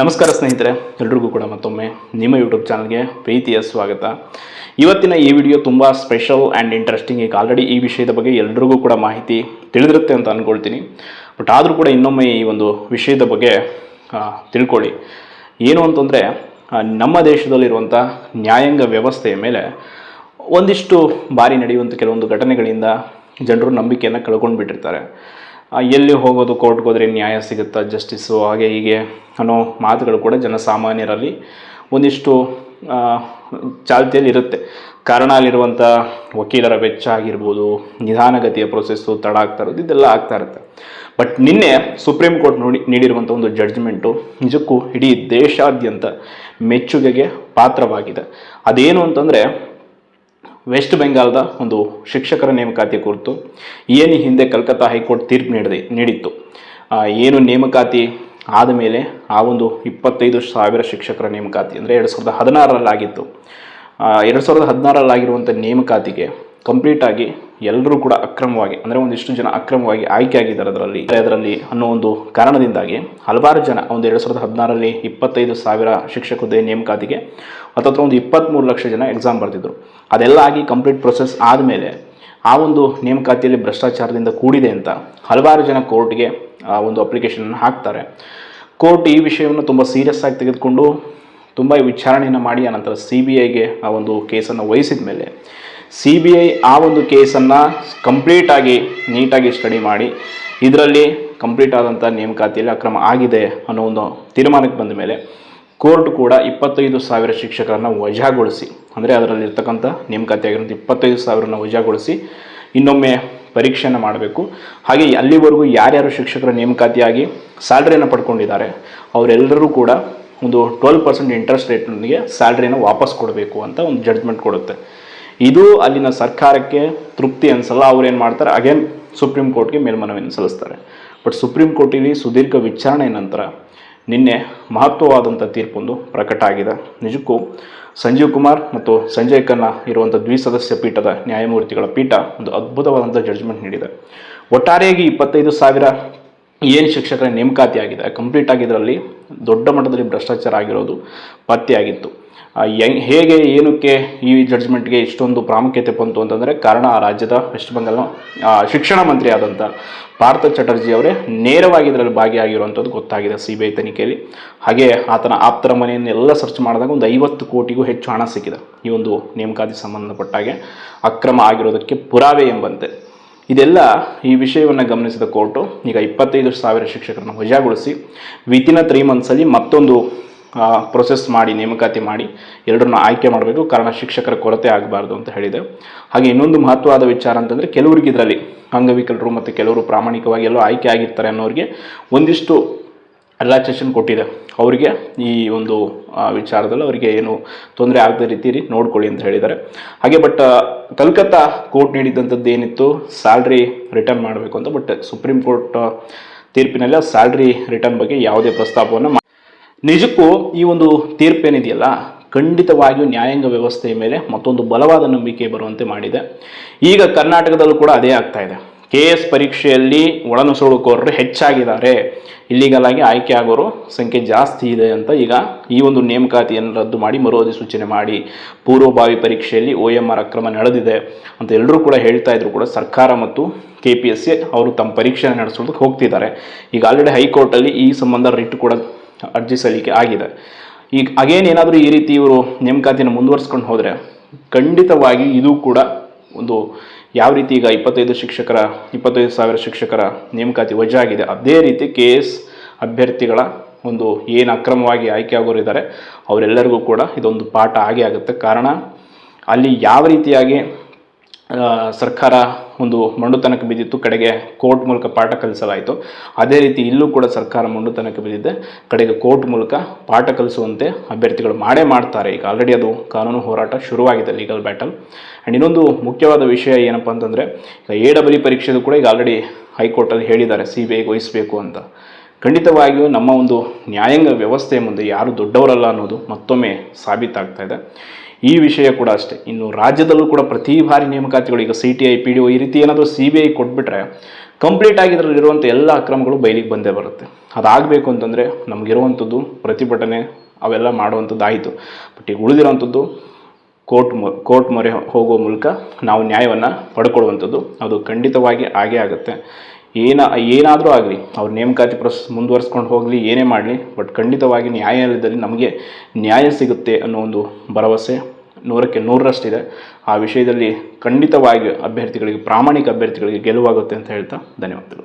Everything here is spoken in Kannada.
ನಮಸ್ಕಾರ ಸ್ನೇಹಿತರೆ, ಎಲ್ರಿಗೂ ಕೂಡ ಮತ್ತೊಮ್ಮೆ ನಿಮ್ಮ ಯೂಟ್ಯೂಬ್ ಚಾನಲ್ಗೆ ಪ್ರೀತಿಯ ಸ್ವಾಗತ. ಇವತ್ತಿನ ಈ ವಿಡಿಯೋ ತುಂಬ ಸ್ಪೆಷಲ್ ಆ್ಯಂಡ್ ಇಂಟ್ರೆಸ್ಟಿಂಗ್ ಈಗ ಆಲ್ರೆಡಿ ಈ ವಿಷಯದ ಬಗ್ಗೆ ಎಲ್ರಿಗೂ ಕೂಡ ಮಾಹಿತಿ ತಿಳಿದಿರುತ್ತೆ ಅಂತ ಅಂದ್ಕೊಳ್ತೀನಿ ಬಟ್ ಆದರೂ ಕೂಡ ಇನ್ನೊಮ್ಮೆ ಈ ಒಂದು ವಿಷಯದ ಬಗ್ಗೆ ತಿಳ್ಕೊಳ್ಳಿ. ಏನು ಅಂತಂದರೆ ನಮ್ಮ ದೇಶದಲ್ಲಿರುವಂಥ ನ್ಯಾಯಾಂಗ ವ್ಯವಸ್ಥೆಯ ಮೇಲೆ ಒಂದಿಷ್ಟು ಬಾರಿ ನಡೆಯುವಂಥ ಕೆಲವೊಂದು ಘಟನೆಗಳಿಂದ ಜನರು ನಂಬಿಕೆಯನ್ನು ಕಳ್ಕೊಂಡು ಬಿಟ್ಟಿರ್ತಾರೆ ಎಲ್ಲಿ ಹೋಗೋದು ಕೋರ್ಟ್ಗೆ ಹೋದರೆ ನ್ಯಾಯ ಸಿಗುತ್ತಾ ಜಸ್ಟಿಸ್ಸು ಹಾಗೆ ಹೀಗೆ ಅನ್ನೋ ಮಾತುಗಳು ಕೂಡ ಜನಸಾಮಾನ್ಯರಲ್ಲಿ ಒಂದಿಷ್ಟು ಚಾಲ್ತಿಯಲ್ಲಿರುತ್ತೆ ಕಾರಣ ಅಲ್ಲಿರುವಂಥ ವಕೀಲರ ವೆಚ್ಚ ಆಗಿರ್ಬೋದು, ನಿಧಾನಗತಿಯ ಪ್ರೊಸೆಸ್ಸು ತಡ ಆಗ್ತಾ ಇರೋದು, ಇದೆಲ್ಲ ಆಗ್ತಾ ಇರುತ್ತೆ. ಬಟ್ ನಿನ್ನೆ ಸುಪ್ರೀಂ ಕೋರ್ಟ್ ನೋಡಿ ನೀಡಿರುವಂಥ ಒಂದು ಜಡ್ಜ್ಮೆಂಟು ನಿಜಕ್ಕೂ ಇಡೀ ದೇಶಾದ್ಯಂತ ಮೆಚ್ಚುಗೆಗೆ ಪಾತ್ರವಾಗಿದೆ. ಅದೇನು ಅಂತಂದರೆ ವೆಸ್ಟ್ ಬೆಂಗಾಲ್ದ ಒಂದು ಶಿಕ್ಷಕರ ನೇಮಕಾತಿ ಕುರಿತು ಏನು ಹಿಂದೆ ಕಲ್ಕತ್ತಾ ಹೈಕೋರ್ಟ್ ತೀರ್ಪು ನೀಡಿದೆ, ನೀಡಿತ್ತು. ಏನು ನೇಮಕಾತಿ ಆದ ಮೇಲೆ ಆ ಒಂದು ಇಪ್ಪತ್ತೈದು ಸಾವಿರ ಶಿಕ್ಷಕರ ನೇಮಕಾತಿ, ಅಂದರೆ ಎರಡು ಸಾವಿರದ ಹದಿನಾರರಲ್ಲಾಗಿತ್ತು. ಎರಡು ಸಾವಿರದ ಹದಿನಾರರಲ್ಲಾಗಿರುವಂಥ ನೇಮಕಾತಿಗೆ ಕಂಪ್ಲೀಟಾಗಿ ಎಲ್ಲರೂ ಕೂಡ ಅಕ್ರಮವಾಗಿ, ಅಂದರೆ ಒಂದಿಷ್ಟು ಜನ ಅಕ್ರಮವಾಗಿ ಆಯ್ಕೆ ಆಗಿದ್ದಾರೆ ಅದರಲ್ಲಿ. ಅದರಲ್ಲಿ ಅನ್ನೋ ಒಂದು ಕಾರಣದಿಂದಾಗಿ ಹಲವಾರು ಜನ ಒಂದು ಎರಡು ಸಾವಿರದ ಹದಿನಾರರಲ್ಲಿ ಇಪ್ಪತ್ತೈದು ಸಾವಿರ ಶಿಕ್ಷಕ ಹುದ್ದೆ ನೇಮಕಾತಿಗೆ ಹತ್ತತ್ರ ಒಂದು ಇಪ್ಪತ್ತ್ಮೂರು ಲಕ್ಷ ಜನ ಎಕ್ಸಾಮ್ ಬರ್ತಿದ್ರು ಅದೆಲ್ಲ ಆಗಿ ಕಂಪ್ಲೀಟ್ ಪ್ರೊಸೆಸ್ ಆದಮೇಲೆ ಆ ಒಂದು ನೇಮಕಾತಿಯಲ್ಲಿ ಭ್ರಷ್ಟಾಚಾರದಿಂದ ಕೂಡಿದೆ ಅಂತ ಹಲವಾರು ಜನ ಕೋರ್ಟ್ಗೆ ಆ ಒಂದು ಅಪ್ಲಿಕೇಶನನ್ನು ಹಾಕ್ತಾರೆ. ಕೋರ್ಟ್ ಈ ವಿಷಯವನ್ನು ತುಂಬ ಸೀರಿಯಸ್ ಆಗಿ ತೆಗೆದುಕೊಂಡು ತುಂಬ ವಿಚಾರಣೆಯನ್ನು ಮಾಡಿ ಆನಂತರ ಸಿ ಬಿ ಐಗೆ ಆ ಒಂದು ಕೇಸನ್ನು ವಹಿಸಿದ ಮೇಲೆ ಸಿ ಬಿ ಐ ಆ ಒಂದು ಕೇಸನ್ನು ಕಂಪ್ಲೀಟಾಗಿ ನೀಟಾಗಿ ಸ್ಟಡಿ ಮಾಡಿ, ಇದರಲ್ಲಿ ಕಂಪ್ಲೀಟ್ ಆದಂಥ ನೇಮಕಾತಿಯಲ್ಲಿ ಅಕ್ರಮ ಆಗಿದೆ ಅನ್ನೋ ಒಂದು ತೀರ್ಮಾನಕ್ಕೆ ಬಂದ ಮೇಲೆ ಕೋರ್ಟ್ ಕೂಡ ಇಪ್ಪತ್ತೈದು ಸಾವಿರ ಶಿಕ್ಷಕರನ್ನು ವಜಾಗೊಳಿಸಿ, ಅಂದರೆ ಅದರಲ್ಲಿರ್ತಕ್ಕಂಥ ನೇಮಕಾತಿ ಆಗಿರೋದು ಇಪ್ಪತ್ತೈದು ಸಾವಿರನ ವಜಾಗೊಳಿಸಿ ಇನ್ನೊಮ್ಮೆ ಪರೀಕ್ಷೆಯನ್ನು ಮಾಡಬೇಕು. ಹಾಗೆ ಅಲ್ಲಿವರೆಗೂ ಯಾರ್ಯಾರು ಶಿಕ್ಷಕರ ನೇಮಕಾತಿಯಾಗಿ ಸ್ಯಾಲ್ರಿಯನ್ನು ಪಡ್ಕೊಂಡಿದ್ದಾರೆ, ಅವರೆಲ್ಲರೂ ಕೂಡ ಒಂದು ಟ್ವೆಲ್ ಪರ್ಸೆಂಟ್ ಇಂಟ್ರೆಸ್ಟ್ ರೇಟ್ನೊಂದಿಗೆ ಸ್ಯಾಲ್ರಿಯನ್ನು ವಾಪಸ್ ಕೊಡಬೇಕು ಅಂತ ಒಂದು ಜಡ್ಜ್ಮೆಂಟ್ ಕೊಡುತ್ತೆ. ಇದು ಅಲ್ಲಿನ ಸರ್ಕಾರಕ್ಕೆ ತೃಪ್ತಿ ಅನಿಸಲ್ಲ. ಅವ್ರೇನು ಮಾಡ್ತಾರೆ? ಅಗೇನ್ ಸುಪ್ರೀಂ ಕೋರ್ಟ್ಗೆ ಮೇಲ್ಮನವಿಯನ್ನು ಸಲ್ಲಿಸ್ತಾರೆ. ಬಟ್ ಸುಪ್ರೀಂ ಕೋರ್ಟಿಲಿ ಸುದೀರ್ಘ ವಿಚಾರಣೆ ನಂತರ ನಿನ್ನೆ ಮಹತ್ವವಾದಂಥ ತೀರ್ಪೊಂದು ಪ್ರಕಟ ಆಗಿದೆ. ನಿಜಕ್ಕೂ ಸಂಜೀವ್ ಕುಮಾರ್ ಮತ್ತು ಸಂಜಯ್ ಖನ್ನಾ ಇರುವಂಥ ದ್ವಿಸದಸ್ಯ ಪೀಠದ ನ್ಯಾಯಮೂರ್ತಿಗಳ ಪೀಠ ಒಂದು ಅದ್ಭುತವಾದಂಥ ಜಡ್ಜ್ಮೆಂಟ್ ನೀಡಿದೆ. ಒಟ್ಟಾರೆಯಾಗಿ ಇಪ್ಪತ್ತೈದು ಸಾವಿರ ಏನು ಶಿಕ್ಷಕರ ನೇಮಕಾತಿ ಆಗಿದೆ ಕಂಪ್ಲೀಟ್ ಆಗಿದ್ದರಲ್ಲಿ ದೊಡ್ಡ ಮಟ್ಟದಲ್ಲಿ ಭ್ರಷ್ಟಾಚಾರ ಆಗಿರೋದು ಪತ್ತೆಯಾಗಿತ್ತು. ಹೆಂಗ್ ಏನಕ್ಕೆ ಈ ಜಡ್ಜ್ಮೆಂಟ್ಗೆ ಇಷ್ಟೊಂದು ಪ್ರಾಮುಖ್ಯತೆ ಬಂತು ಅಂತಂದರೆ ಕಾರಣ ಆ ರಾಜ್ಯದ ವೆಸ್ಟ್ ಬೆಂಗಾಲ್ನ ಶಿಕ್ಷಣ ಮಂತ್ರಿ ಆದಂಥ ಪಾರ್ಥ ಚಟರ್ಜಿ ಅವರೇ ನೇರವಾಗಿ ಇದರಲ್ಲಿ ಭಾಗಿಯಾಗಿರುವಂಥದ್ದು ಗೊತ್ತಾಗಿದೆ ಸಿ ಬಿ ಐ ತನಿಖೆಯಲ್ಲಿ. ಹಾಗೆ ಆತನ ಆಪ್ತರ ಮನೆಯನ್ನೆಲ್ಲ ಸರ್ಚ್ ಮಾಡಿದಾಗ ಒಂದು ಐವತ್ತು ಕೋಟಿಗೂ ಹೆಚ್ಚು ಹಣ ಸಿಕ್ಕಿದೆ. ಈ ಒಂದು ನೇಮಕಾತಿ ಸಂಬಂಧಪಟ್ಟಾಗೆ ಅಕ್ರಮ ಆಗಿರೋದಕ್ಕೆ ಪುರಾವೆ ಎಂಬಂತೆ. ಇದೆಲ್ಲ ಈ ವಿಷಯವನ್ನು ಗಮನಿಸಿದ ಕೋರ್ಟು ಈಗ ಇಪ್ಪತ್ತೈದು ಸಾವಿರ ಶಿಕ್ಷಕರನ್ನು ವಜಾಗೊಳಿಸಿ ವಿತಿನ್ ತ್ರೀ ಮಂತ್ಸಲ್ಲಿ ಮತ್ತೊಂದು ಪ್ರೊಸೆಸ್ ಮಾಡಿ, ನೇಮಕಾತಿ ಮಾಡಿ ಎರಡನ್ನು ಆಯ್ಕೆ ಮಾಡಬೇಕು. ಕಾರಣ ಶಿಕ್ಷಕರ ಕೊರತೆ ಆಗಬಾರ್ದು ಅಂತ ಹೇಳಿದೆ. ಹಾಗೆ ಇನ್ನೊಂದು ಮಹತ್ವವಾದ ವಿಚಾರ ಅಂತಂದರೆ ಕೆಲವರಿಗೆ ಇದರಲ್ಲಿ ಅಂಗವಿಕಲರು ಮತ್ತು ಕೆಲವರು ಪ್ರಾಮಾಣಿಕವಾಗಿ ಎಲ್ಲೋ ಆಯ್ಕೆ ಆಗಿರ್ತಾರೆ ಅನ್ನೋರಿಗೆ ಒಂದಿಷ್ಟು ರಿಲ್ಯಾಕ್ಸೇಷನ್ ಕೊಟ್ಟಿದೆ. ಅವರಿಗೆ ಈ ಒಂದು ವಿಚಾರದಲ್ಲಿ ಅವರಿಗೆ ಏನು ತೊಂದರೆ ಆಗದ ರೀತಿ ನೋಡ್ಕೊಳ್ಳಿ ಅಂತ ಹೇಳಿದ್ದಾರೆ. ಹಾಗೆ ಬಟ್ ಕಲ್ಕತ್ತಾ ಕೋರ್ಟ್ ನೀಡಿದಂಥದ್ದು ಏನಿತ್ತು? ಸ್ಯಾಲ್ರಿ ರಿಟರ್ನ್ ಮಾಡಬೇಕು ಅಂತ. ಬಟ್ ಸುಪ್ರೀಂ ಕೋರ್ಟ್ ತೀರ್ಪಿನಲ್ಲಿ ಸ್ಯಾಲ್ರಿ ರಿಟರ್ನ್ ಬಗ್ಗೆ ಯಾವುದೇ ಪ್ರಸ್ತಾಪವನ್ನು ನಿಜಕ್ಕೂ ಈ ಒಂದು ತೀರ್ಪೇನಿದೆಯಲ್ಲ, ಖಂಡಿತವಾಗಿಯೂ ನ್ಯಾಯಾಂಗ ವ್ಯವಸ್ಥೆಯ ಮೇಲೆ ಮತ್ತೊಂದು ಬಲವಾದ ನಂಬಿಕೆ ಬರುವಂತೆ ಮಾಡಿದೆ. ಈಗ ಕರ್ನಾಟಕದಲ್ಲೂ ಕೂಡ ಅದೇ ಆಗ್ತಾ ಇದೆ. ಕೆ ಎಸ್ ಪರೀಕ್ಷೆಯಲ್ಲಿ ಒಳನುಸುಳುಕೋರರು ಹೆಚ್ಚಾಗಿದ್ದಾರೆ. ಇಲ್ಲಿಗಲ್ ಆಗಿ ಆಯ್ಕೆ ಆಗೋರು ಸಂಖ್ಯೆ ಜಾಸ್ತಿ ಇದೆ ಅಂತ ಈಗ ಈ ಒಂದು ನೇಮಕಾತಿಯನ್ನು ರದ್ದು ಮಾಡಿ ಮರು ಅಧಿಸೂಚನೆ ಮಾಡಿ. ಪೂರ್ವಭಾವಿ ಪರೀಕ್ಷೆಯಲ್ಲಿ ಒ ಎಂ ಆರ್ ಅಕ್ರಮ ನಡೆದಿದೆ ಅಂತ ಎಲ್ಲರೂ ಕೂಡ ಹೇಳ್ತಾ ಇದ್ರು ಕೂಡ ಸರ್ಕಾರ ಮತ್ತು ಕೆ ಪಿ ಎಸ್ ಸಿ ಅವರು ತಮ್ಮ ಪರೀಕ್ಷೆ ನಡೆಸೋದಕ್ಕೆ ಹೋಗ್ತಿದ್ದಾರೆ. ಈಗ ಆಲ್ರೆಡಿ ಹೈಕೋರ್ಟಲ್ಲಿ ಈ ಸಂಬಂಧ ರಿಟ್ ಕೂಡ ಅರ್ಜಿ ಸಲ್ಲಿಕೆ ಆಗಿದೆ. ಈಗ ಅಗೇನ್ ಏನಾದರೂ ಈ ರೀತಿ ಇವರು ನೇಮಕಾತಿಯನ್ನು ಮುಂದುವರಿಸ್ಕೊಂಡು ಹೋದರೆ ಖಂಡಿತವಾಗಿ ಇದು ಕೂಡ ಒಂದು ಯಾವ ರೀತಿ ಈಗ ಇಪ್ಪತ್ತೈದು ಶಿಕ್ಷಕರ, ಇಪ್ಪತ್ತೈದು ಸಾವಿರ ಶಿಕ್ಷಕರ ನೇಮಕಾತಿ ವಜಾ ಆಗಿದೆ ಅದೇ ರೀತಿ ಕೆ ಎಸ್ ಅಭ್ಯರ್ಥಿಗಳ ಒಂದು ಏನು ಅಕ್ರಮವಾಗಿ ಆಯ್ಕೆ ಆಗೋರಿದ್ದಾರೆ ಅವರೆಲ್ಲರಿಗೂ ಕೂಡ ಇದೊಂದು ಪಾಠ ಆಗೇ ಆಗುತ್ತೆ. ಕಾರಣ ಅಲ್ಲಿ ಯಾವ ರೀತಿಯಾಗಿ ಸರ್ಕಾರ ಒಂದು ಮೊಂಡುತನಕ್ಕೆ ಬಿದ್ದಿತ್ತು, ಕಡೆಗೆ ಕೋರ್ಟ್ ಮೂಲಕ ಪಾಠ ಕಲಿಸಲಾಯಿತು. ಅದೇ ರೀತಿ ಇಲ್ಲೂ ಕೂಡ ಸರ್ಕಾರ ಮೊಂಡುತನಕ್ಕೆ ಬಿದ್ದಿದೆ, ಕಡೆಗೆ ಕೋರ್ಟ್ ಮೂಲಕ ಪಾಠ ಕಲಿಸುವಂತೆ ಅಭ್ಯರ್ಥಿಗಳು ಮಾಡೇ ಮಾಡ್ತಾರೆ. ಈಗ ಆಲ್ರೆಡಿ ಅದು ಕಾನೂನು ಹೋರಾಟ ಶುರುವಾಗಿದೆ ಲೀಗಲ್ ಬ್ಯಾಟಲ್ ಆ್ಯಂಡ್ ಇನ್ನೊಂದು ಮುಖ್ಯವಾದ ವಿಷಯ ಏನಪ್ಪ ಅಂತಂದರೆ, ಈಗ ಎ ಡಬ್ಲ್ಯೂ ಪರೀಕ್ಷೆದು ಕೂಡ ಈಗ ಆಲ್ರೆಡಿ ಹೈಕೋರ್ಟಲ್ಲಿ ಹೇಳಿದ್ದಾರೆ, ಸಿ ಬಿ ಐಗೆ ವಹಿಸಬೇಕು ಅಂತ. ಖಂಡಿತವಾಗಿಯೂ ನಮ್ಮ ಒಂದು ನ್ಯಾಯಾಂಗ ವ್ಯವಸ್ಥೆಯ ಮುಂದೆ ಯಾರು ದೊಡ್ಡವರಲ್ಲ ಅನ್ನೋದು ಮತ್ತೊಮ್ಮೆ ಸಾಬೀತಾಗ್ತಾ ಇದೆ. ಈ ವಿಷಯ ಕೂಡ ಅಷ್ಟೇ. ಇನ್ನು ರಾಜ್ಯದಲ್ಲೂ ಕೂಡ ಪ್ರತಿ ಬಾರಿ ನೇಮಕಾತಿಗಳು, ಈಗ C T I P D ಈ ರೀತಿ ಏನಾದರೂ ಸಿ ಬಿ ಐ ಕೊಟ್ಬಿಟ್ರೆ ಕಂಪ್ಲೀಟ್ ಆಗಿ ಇದರಲ್ಲಿರುವಂಥ ಎಲ್ಲ ಅಕ್ರಮಗಳು ಬಯಲಿಗೆ ಬಂದೇ ಬರುತ್ತೆ. ಅದಾಗಬೇಕು ಅಂತಂದರೆ ನಮಗಿರುವಂಥದ್ದು ಪ್ರತಿಭಟನೆ ಅವೆಲ್ಲ ಮಾಡುವಂಥದ್ದು ಆಯಿತು ಬಟ್ ಈಗ ಉಳಿದಿರೋವಂಥದ್ದು ಕೋರ್ಟ್ ಮೊ, ಕೋರ್ಟ್ ಮೊರೆ ಹೋಗುವ ಮೂಲಕ ನಾವು ನ್ಯಾಯವನ್ನು ಪಡ್ಕೊಳ್ಳುವಂಥದ್ದು ಅದು ಖಂಡಿತವಾಗಿ ಆಗೇ ಆಗುತ್ತೆ. ಏನ, ಏನಾದರೂ ಆಗಲಿ, ಅವ್ರ ನೇಮಕಾತಿ ಪ್ರೊಸೆಸ್ ಮುಂದುವರಿಸ್ಕೊಂಡು ಹೋಗಲಿ, ಏನೇ ಮಾಡಲಿ ಬಟ್ ಖಂಡಿತವಾಗಿ ನ್ಯಾಯಾಲಯದಲ್ಲಿ ನಮಗೆ ನ್ಯಾಯ ಸಿಗುತ್ತೆ ಅನ್ನೋ ಒಂದು ಭರವಸೆ ನೂರಕ್ಕೆ ನೂರರಷ್ಟಿದೆ. ಆ ವಿಷಯದಲ್ಲಿ ಖಂಡಿತವಾಗಿ ಅಭ್ಯರ್ಥಿಗಳಿಗೆ, ಪ್ರಾಮಾಣಿಕ ಅಭ್ಯರ್ಥಿಗಳಿಗೆ ಗೆಲುವಾಗುತ್ತೆ ಅಂತ ಹೇಳ್ತಾ ಧನ್ಯವಾದಗಳು.